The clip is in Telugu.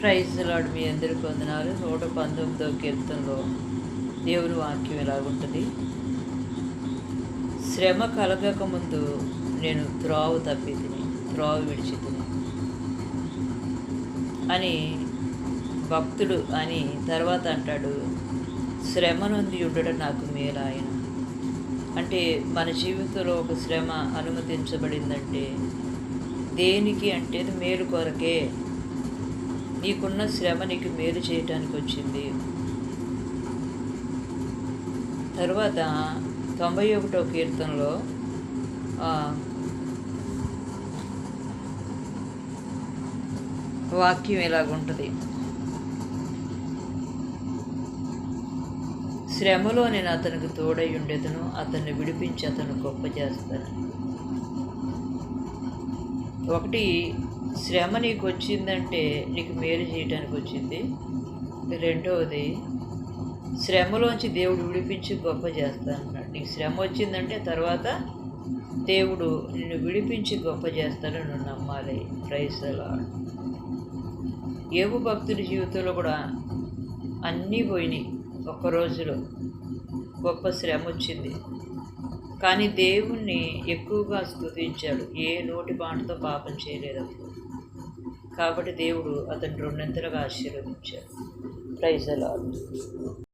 ప్రైజ్ లాడ్ మీ అందరికీ వందనాలు. నూట పంతొమ్మిదో కీర్తనలో దేవుని వాక్యం ఎలాగుంటుంది శ్రమ కలగక ముందు నేను త్రోవ తప్పి తిని త్రోవ విడిచి తిని అని భక్తుడు అని తర్వాత అంటాడు. శ్రమ నుండి ఉండడం నాకు మేలాయన అంటే మన జీవితంలో ఒక శ్రమ అనుమతించబడిందంటే దేనికి అంటే అది మేలు కొరకే నీకున్న శ్రమ నీకు మేలు చేయటానికి వచ్చింది. తర్వాత తొంభై ఒకటో కీర్తనలో వాక్యం ఇలాగుంటుంది శ్రమలో నేను అతనికి తోడై ఉండేదను అతన్ని విడిపించి అతను గొప్ప చేస్తాను ఒకటి శ్రమ నీకు వచ్చిందంటే నీకు మేలు చేయడానికి వచ్చింది రెండవది శ్రమలోంచి దేవుడు విడిపించి గొప్ప చేస్తానన్నాడు. నీకు శ్రమ వచ్చిందంటే తర్వాత దేవుడు నిన్ను విడిపించి గొప్ప చేస్తాడని నువ్వు నమ్మాలి. ప్రైసలా ఏవు భక్తుడి జీవితంలో కూడా అన్నీ పోయినాయి. ఒక్క రోజులో గొప్ప శ్రమ వచ్చింది. కానీ దేవుణ్ణి ఎక్కువగా స్థుతించాడు ఏ నోటి మాటతో పాపం చేయలేదు. కాబట్టి దేవుడు అతను రెండంతలుగా ఆశీర్వదించాడు. ప్రైజ్ అలాడ్